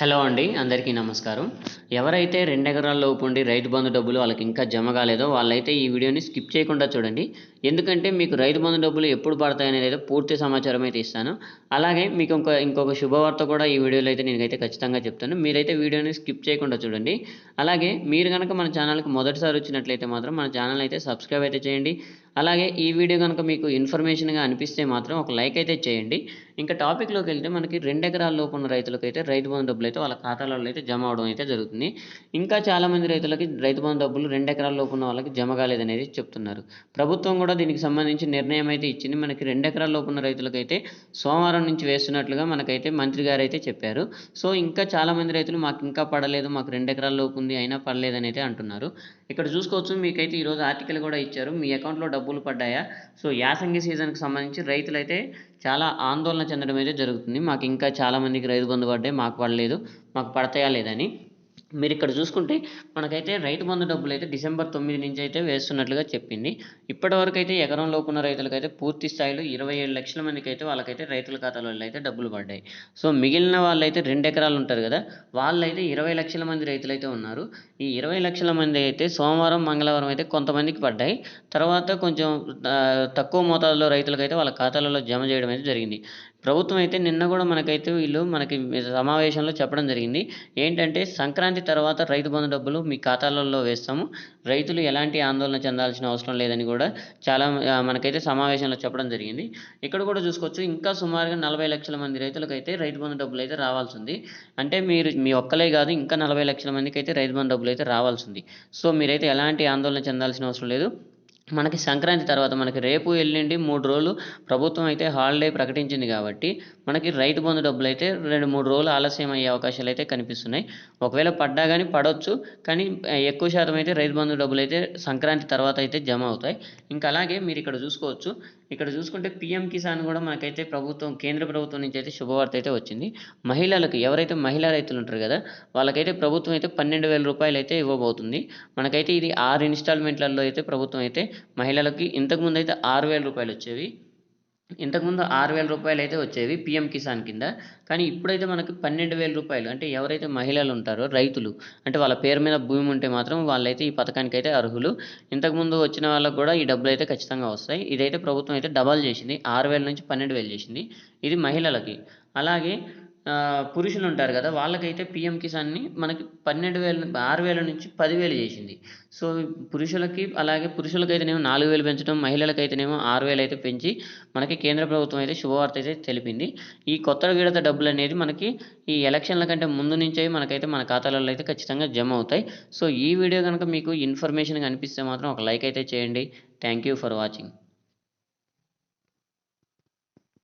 Hello అండి అందరికీ నమస్కారం. ఎవరైతే రెండు ఎకరాల లోపు ఉండి రైతు బంధు డబ్బులు వాళ్ళకి ఇంకా జమ కాలేదో వాళ్ళైతే ఈ వీడియోని స్కిప్ చేయకుండా చూడండి. ఎందుకంటే మీకు రైతు బంధు డబ్బులు ఎప్పుడు పడతాయి అనేది అయితే పూర్తి సమాచారం అయితే ఇస్తాను. అలాగే మీకు ఇంకొక ఇంకొక శుభవార్త కూడా ఈ వీడియోలో అయితే నేనైతే ఖచ్చితంగా చెప్తాను. మీరైతే వీడియోని స్కిప్ చేయకుండా చూడండి. అలాగే మీరు కనుక మన ఛానల్కి మొదటిసారి వచ్చినట్లయితే మాత్రం మన ఛానల్ అయితే సబ్స్క్రైబ్ అయితే చేయండి. అలాగే ఈ వీడియో కనుక మీకు ఇన్ఫర్మేషన్గా అనిపిస్తే మాత్రం ఒక లైక్ అయితే చేయండి. ఇంకా టాపిక్లోకి వెళ్తే మనకి రెండు ఎకరాల లోపు ఉన్న రైతులకైతే రైతు బంధు డబ్బులు అయితే వాళ్ళ ఖాతాలలో అయితే జమ అవడం అయితే జరుగుతుంది. ఇంకా చాలామంది రైతులకి రైతు బంధు డబ్బులు రెండు ఎకరాల లోపు ఉన్న వాళ్ళకి జమ కాలేదనేది చెప్తున్నారు. ప్రభుత్వం కూడా దీనికి సంబంధించి నిర్ణయం అయితే ఇచ్చింది. మనకి రెండు ఎకరాల లోపు ఉన్న రైతులకైతే సోమవారం నుంచి వేస్తున్నట్లుగా మనకైతే మంత్రి గారు అయితే చెప్పారు. సో ఇంకా చాలామంది రైతులు మాకు ఇంకా పడలేదు మాకు రెండు ఎకరాల లోపు ఉంది అయినా పడలేదని అయితే అంటున్నారు. ఇక్కడ చూసుకోవచ్చు మీకైతే ఈరోజు ఆర్టికల్ కూడా ఇచ్చారు. మీ అకౌంట్లో డబ్బులు పడ్డాయా? సో యాసంగి సీజన్కి సంబంధించి రైతులైతే చాలా ఆందోళన చెందడం అయితే జరుగుతుంది. మాకు ఇంకా చాలామందికి రైతు బంధు పడ్డాయి. మాకు పడలేదు. మాకు పడతాయా లేదని మీరు ఇక్కడ చూసుకుంటే మనకైతే రైతు బంధు డబ్బులు అయితే డిసెంబర్ తొమ్మిది నుంచి అయితే వేస్తున్నట్లుగా చెప్పింది. ఇప్పటివరకు అయితే ఎకరం లోపున్న రైతులకైతే పూర్తి స్థాయిలో ఇరవై ఏడు లక్షల మందికి అయితే వాళ్ళకైతే రైతుల ఖాతాలలో అయితే డబ్బులు పడ్డాయి. సో మిగిలిన వాళ్ళైతే రెండు ఎకరాలు ఉంటారు కదా వాళ్ళైతే ఇరవై లక్షల మంది రైతులు అయితే ఉన్నారు. ఈ ఇరవై లక్షల మంది అయితే సోమవారం మంగళవారం అయితే కొంతమందికి పడ్డాయి. తర్వాత కొంచెం తక్కువ మోతాదులో రైతులకైతే వాళ్ళ ఖాతాలలో జమ చేయడం అయితే జరిగింది. ప్రభుత్వం అయితే నిన్న కూడా మనకైతే వీళ్ళు మనకి సమావేశంలో చెప్పడం జరిగింది. ఏంటంటే సంక్రాంతి తర్వాత రైతు బంధు డబ్బులు మీ ఖాతాలలో వేస్తాము. రైతులు ఎలాంటి ఆందోళన చెందాల్సిన అవసరం లేదని కూడా చాలా మనకైతే సమావేశంలో చెప్పడం జరిగింది. ఇక్కడ కూడా చూసుకోవచ్చు ఇంకా సుమారుగా నలభై లక్షల మంది రైతులకైతే రైతు బంధు డబ్బులు అయితే రావాల్సి ఉంది అంటే మీరు మీ ఒక్కలే కాదు ఇంకా నలభై లక్షల మందికి అయితే రైతు బంధు డబ్బులు అయితే రావాల్సి ఉంది సో మీరైతే ఎలాంటి ఆందోళన చెందాల్సిన అవసరం లేదు. మనకి సంక్రాంతి తర్వాత మనకి రేపు ఎల్లుండి మూడు రోజులు ప్రభుత్వం అయితే హాలిడే ప్రకటించింది కాబట్టి మనకి రైతు బంధు డబ్బులు అయితే రెండు మూడు రోజులు ఆలస్యం అయ్యే అవకాశాలు అయితే కనిపిస్తున్నాయి. ఒకవేళ పడ్డా కానీ పడవచ్చు కానీ ఎక్కువ శాతం అయితే రైతు బంధు డబ్బులు అయితే సంక్రాంతి తర్వాత అయితే జమ అవుతాయి. ఇంకా అలాగే మీరు ఇక్కడ చూసుకోవచ్చు ఇక్కడ చూసుకుంటే పిఎం కిసాన్ కూడా మనకైతే ప్రభుత్వం కేంద్ర ప్రభుత్వం నుంచి అయితే శుభవార్త అయితే వచ్చింది. మహిళలకు ఎవరైతే మహిళా రైతులు ఉంటారు కదా వాళ్ళకైతే ప్రభుత్వం అయితే పన్నెండు వేల రూపాయలు అయితే ఇవ్వబోతుంది. మనకైతే ఇది ఆరు ఇన్స్టాల్మెంట్లలో అయితే ప్రభుత్వం అయితే మహిళలకి ఇంతకుముందు అయితే ఆరు వేల రూపాయలు వచ్చేవి. ఇంతకుముందు ఆరు వేల రూపాయలు అయితే వచ్చేవి పిఎం కిసాన్ కింద. కానీ ఇప్పుడైతే మనకి పన్నెండు వేల రూపాయలు. అంటే ఎవరైతే మహిళలు ఉంటారో రైతులు అంటే వాళ్ళ పేరు మీద భూమి ఉంటే మాత్రం వాళ్ళైతే ఈ పథకానికి అయితే అర్హులు. ఇంతకుముందు వచ్చిన వాళ్ళకు కూడా ఈ డబ్బులు అయితే ఖచ్చితంగా వస్తాయి. ఇదైతే ప్రభుత్వం అయితే డబల్ చేసింది. ఆరు వేల నుంచి పన్నెండు వేలు చేసింది. ఇది మహిళలకి. అలాగే పురుషులు ఉంటారు కదా వాళ్ళకైతే పిఎం కిసాన్ని మనకి పన్నెండు వేల ఆరు వేల నుంచి పదివేలు చేసింది. సో పురుషులకి అలాగే పురుషులకైతేనేమో నాలుగు వేలు పెంచడం మహిళలకైతేనేమో ఆరు వేలు అయితే పెంచి మనకి కేంద్ర ప్రభుత్వం అయితే శుభవార్త అయితే తెలిపింది. ఈ కొత్త విడత డబ్బులు అనేది మనకి ఈ ఎలక్షన్ల కంటే ముందు నుంచే మనకైతే మన ఖాతాలలో అయితే ఖచ్చితంగా జమ అవుతాయి. సో ఈ వీడియో కనుక మీకు ఇన్ఫర్మేషన్ కనిపిస్తే మాత్రం ఒక లైక్ అయితే చేయండి. Thank you for watching.